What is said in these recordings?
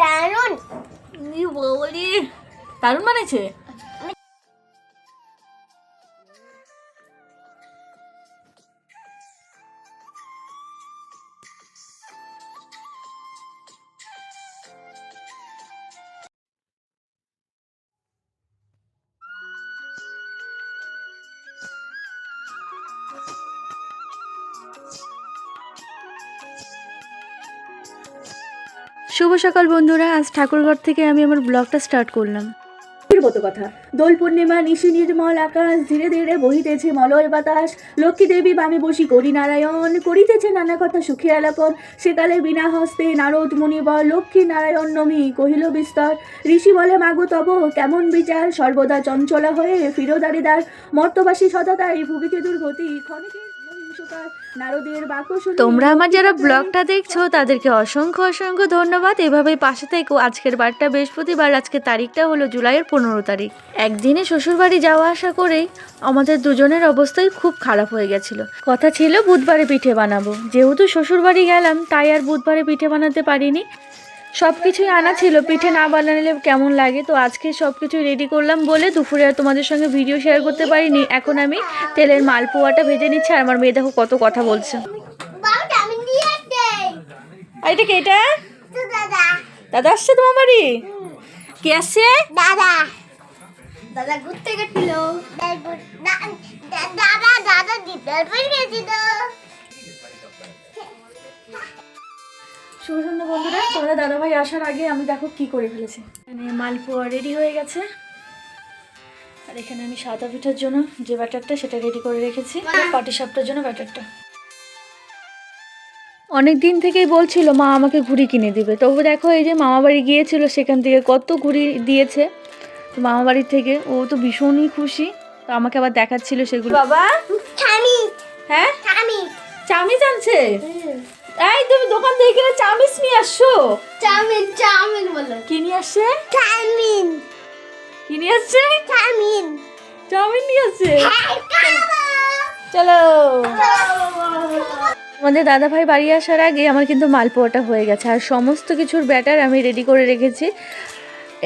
দারুণ ই বলি দারুণ বানিয়েছে? শুভ সকাল বন্ধুরা, আজ ঠাকুরঘর থেকে আমি আমার ব্লগটা স্টার্ট করলাম। মতো কথা। দোল পূর্ণিমা, নিশি নির্মল, আকাশ ধীরে ধীরে বহিতেছে মলয় বাতাস। লক্ষ্মী দেবী বামে বসি করি নারায়ণ, করিতেছে নানা কথা সুখে আলাপন। সেকালে বিনা হস্তে নারদ মুনি বল, লক্ষ্মী নারায়ণ নমি কহিল বিস্তর। ঋষি বলে, মাগো, তব কেমন বিচার? সর্বদা চঞ্চলা হয়ে ফিরোদারে দ্বার মর্তবাসী সততাই ভুবিকে দুর্গতি। ক্ষণিকের তোমরা আমার যারা ব্লগটা দেখছ তাদেরকে অসংখ্য অসংখ্য ধন্যবাদ। এভাবেই পাশে থেকো। আজকের বারটা বৃহস্পতিবার। আজকের তারিখটা হলো জুলাইয়ের পনেরো তারিখ। একদিনে শ্বশুরবাড়ি যাওয়া আসা করেই আমাদের দুজনের অবস্থাই খুব খারাপ হয়ে গেছিল। কথা ছিল বুধবারে পিঠে বানাবো। যেহেতু শ্বশুরবাড়ি গেলাম তাই আর বুধবারে পিঠে বানাতে পারিনি। সব কিছুই আনা ছিল পিঠে না বানালে কেমন লাগে? তো আজকে সব কিছু রেডি করলাম বলে দুপুরে আর তোমাদের সঙ্গে ভিডিও শেয়ার করতে পারিনি। এখন আমি তেলের মালপোয়াটা ভেজে নিচ্ছি আর আমার মেয়ে দেখো কত কথা বলছে। এটা কে এটা? দাদা। দাদা আসছে তোমার বাড়ি? কে আসছে? দাদা। দাদা ঘুরতে গেছিল। দাদা দাদা দিদার পর গেছিল। শুভ সন্ধ্যা বন্ধুরা। তোমরা দাদাভাই আসার আগে আমি দেখো কি করে ফেলেছি। মানে মালপোয়া রেডি হয়ে গেছে। আর এখানে আমি সাদা পিঠার জন্য যে ব্যাটারটা সেটা রেডি করে রেখেছি। পাটি সাপটার জন্য ব্যাটারটা। অনেক দিন থেকেই বলছিল মা আমাকে ঘুড়ি কিনে দিবে। তবু দেখো এই যে মামা বাড়ি গিয়েছিল সেখান থেকে কত ঘুড়ি দিয়েছে। তো মামা বাড়ির থেকে ও তো ভীষণই খুশি। তো আমাকে আবার দেখাচ্ছিল সেগুলো। বাবা হ্যাঁ? চাউমিন আনছে? এই তুমি দোকান থেকে কিনে চাউমিন নিয়ে আসছো? চাউমিন চাউমিন বলো। কি নিয়ে আসছে? চাউমিন। কি নিয়ে আসছে? চাউমিন। চাউমিন নিয়ে আসছে? হ্যাঁ, চলো। আমাদের দাদাভাই বাড়ি আসার আগে আমার কিন্তু মালপোয়াটা হয়ে গেছে আর সমস্ত কিছুর ব্যাটার আমি রেডি করে রেখেছি।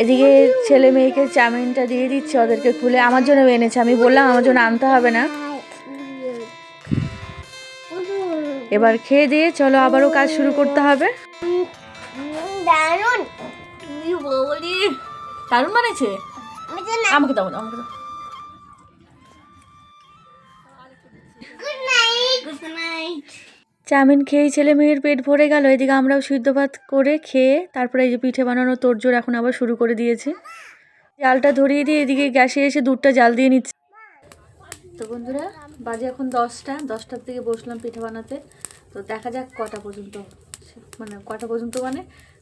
এদিকে ছেলে মেয়েকে চাউমিনটা দিয়ে দিচ্ছে ওদেরকে খুলে। আমার জন্য এনেছে আমি বললাম আমার জন্য আনতে হবে না। এবার খেয়ে দিয়ে চলো আবারও কাজ শুরু করতে হবে। দারুণ। বানিয়েছে? আমাকে দাও আমাকে দাও। Good night good night chowmein খেয়েই ছেলে মেয়ের পেট ভরে গেল। এদিকে আমরাও সিদ্ধ ভাত করে খেয়ে তারপরে এই যে পিঠে বানানো তোড়জোড় এখন আবার শুরু করে দিয়েছি। জালটা ধরিয়ে দিয়ে এদিকে গ্যাসে এসে দুধটা জাল দিয়ে নিচ্ছি। তো বন্ধুরা, বাজে এখন দশটা, দশটার থেকে বসলাম পিঠে বানাতে। তো দেখা যাক কটা পর্যন্ত মানে কটা পর্যন্ত মানে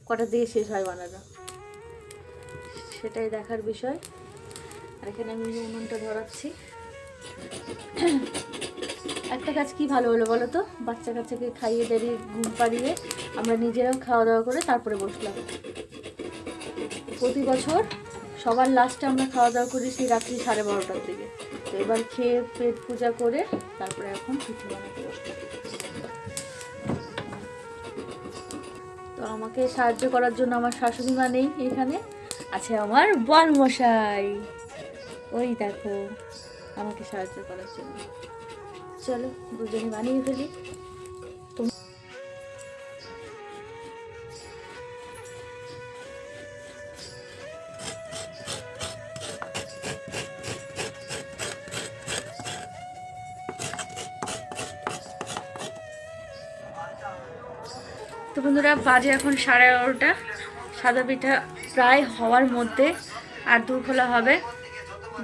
কটা দিয়ে শেষ হয় বানানো। সেটাই দেখার বিষয়। আর এখানে আমি উনুনটা ধরাচ্ছি। একটা কাজ কি ভালো হলো বলো তো? বাচ্চা কাচ্চাকে খাইয়ে দাঁড়িয়ে ঘুম পাড়িয়ে আমরা নিজেরাও খাওয়া দাওয়া করে তারপরে বসলাম। প্রতি বছর সবার লাস্টে আমরা খাওয়া দাওয়া করি সেই রাত্রি সাড়ে বারোটার দিকে। তো এবার খেয়ে পেট পূজা করে তারপরে এখন পিঠে বানাতে তো আমাকে সাহায্য করার জন্য আমার শাশুড়ি মা নেই এখানে, আছে আমার বর মশাই ওই দেখো, আমাকে সাহায্য করার জন্য। চলো দুজনে বানিয়ে ফেলি। তো বন্ধুরা, বাজে এখন সাড়ে এগারোটা। সাদা পিঠা প্রায় হওয়ার মধ্যে আর দু খোলা হবে।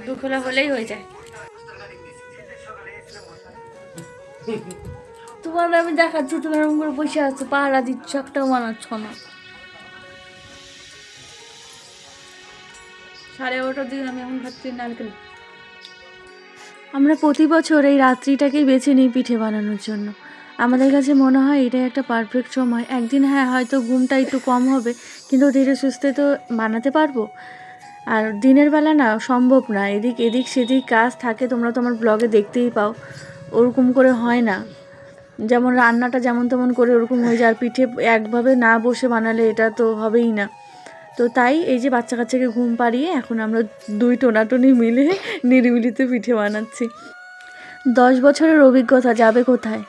দু খোলা হলেই হয়ে যায়। তোমার আমি দেখাচ্ছি তুমি এরকম করে বসে আছো, পাহারা দিচ্ছ, একটাও বানাচ্ছ না। সাড়ে এগারোটার দিকে আমি এখন ভাবছি নারকেল। আমরা প্রতি বছর এই রাত্রিটাকেই বেছে নিই পিঠে বানানোর জন্য। আমাদের কাছে মনে হয় এটাই একটা পারফেক্ট সময়। একদিন হ্যাঁ হয়তো ঘুমটা একটু কম হবে, কিন্তু ধীরে সুস্থে তো বানাতে পারব। আর দিনের বেলা না, সম্ভব না। এদিক এদিক সেদিক কাজ থাকে, তোমরা তোমার ব্লগে দেখতেই পাও। ওরকম করে হয় না। যেমন রান্নাটা যেমন তেমন করে ওরকম হয়ে যায়। আর পিঠে একভাবে না বসে বানালে এটা তো হবেই না। তো তাই এই যে বাচ্চা কাচ্চাকে ঘুম পাড়িয়ে এখন আমরা দুই টোনাটনি মিলে নিরিবিলিতে পিঠে বানাচ্ছি। দশ বছরের অভিজ্ঞতা যাবে কোথায়?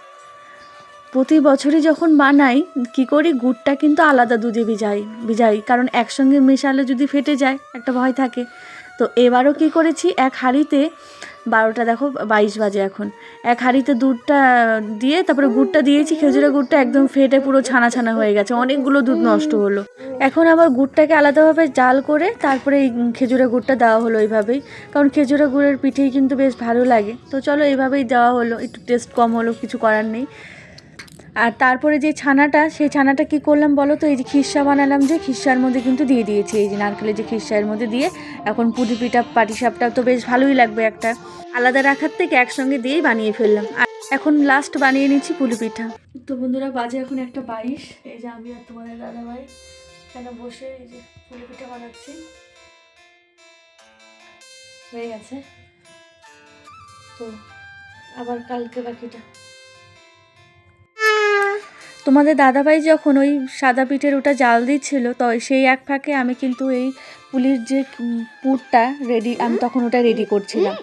প্রতি বছরই যখন বানাই, কি করি, গুড়টা কিন্তু আলাদা দুধে ভিজাই ভিজাই। কারণ একসঙ্গে মেশালে যদি ফেটে যায়, একটা ভয় থাকে। তো এবারও কি করেছি, এক হাঁড়িতে, বারোটা দেখো, বাইশ বাজে এখন। এক হাঁড়িতে দুধটা দিয়ে, তারপরে গুড়টা দিয়েছি, খেজুরের গুড়টা একদম ফেটে পুরো ছানা ছানা হয়ে গেছে, অনেকগুলো দুধ নষ্ট হলো। এখন আবার গুড়টাকে আলাদাভাবে জাল করে, তারপরে এই খেজুরের গুড়টা দেওয়া হলো এইভাবেই। কারণ খেজুরের গুড়ের পিঠেই কিন্তু বেশ ভালো লাগে। তো চলো এইভাবেই দেওয়া হলো, একটু টেস্ট কম হলো, কিছু করার নেই। আর তারপরে যে ছানাটা, সেই ছানাটা কি করলাম বলো তো? এই যে খিরসা বানালাম যে খিরসার মধ্যে কিন্তু দিয়ে দিয়েছি। এই যে নারকেলের যে খিরসার মধ্যে দিয়ে এখন পুরি পিঠা পাটিসাপটা তো বেশ ভালোই লাগবে একটা। আলাদা রাখার থেকে একসঙ্গে দিয়েই বানিয়ে ফেললাম। আর এখন লাস্ট বানিয়ে নিচ্ছি পুলি পিঠা। তো বন্ধুরা, বাজে এখন একটা বাইশ। এই যে আমি আর তোমাদের দাদা ভাই এখানে বসে এই যে পুলি পিঠা বানাচ্ছি। হয়ে গেছে। তো আবার কালকে বাকিটা। তোমাদের দাদাভাই যখন ওই সাদা পিঠের ওটা জাল দিচ্ছিল, তো সেই এক ফাঁকে আমি কিন্তু এই পুলির যে পুরটা রেডি আমি তখন ওটা রেডি করছিলাম।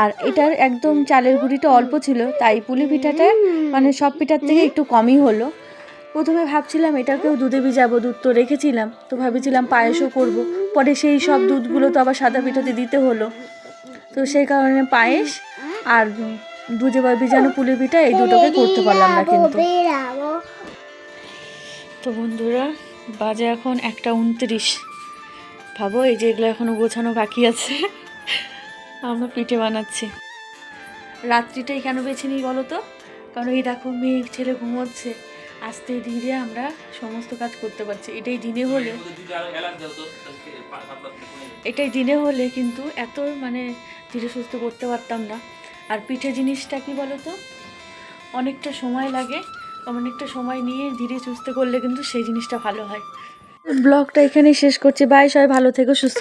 আর এটার একদম চালের গুঁড়িটা অল্প ছিল, তাই পুলি পিঠাটা মানে সব পিঠার থেকে একটু কমই হলো। প্রথমে ভাবছিলাম এটাকেও দুধে ভিজাবো, দুধ তো রেখেছিলাম, তো ভেবেছিলাম পায়েসও করব। পরে সেই সব দুধগুলো তো আবার সাদা পিঠাতে দিতে হলো। তো সেই কারণে পায়েস আর দুধে ভিজানো পুলি পিঠা এই দুটোকে করতে পারলাম না কিন্তু। তো বন্ধুরা, বাজে এখন একটা উনত্রিশ। ভাবো, এই যে এগুলো এখনও গোছানো বাকি আছে। আমরা পিঠে বানাচ্ছি। রাত্রিটাই কেন বেছে নিই বলো তো? কারণ এই দেখো, মেয়ে, ছেলে ঘুমোচ্ছে। আস্তে ধীরে আমরা সমস্ত কাজ করতে পারছি। এটাই দিনে হলে এটাই দিনে হলে কিন্তু এত মানে ধীরে সুস্থ করতে পারতাম না। আর পিঠে জিনিসটা কি বলো তো? অনেকটা সময় লাগে। অনেকটা সময় নিয়ে ধীরে সুস্থ করলে কিন্তু সেই জিনিসটা ভালো হয়। ব্লগটা এখানেই শেষ করছি। বাই, সবাই ভালো থেকো, সুস্থ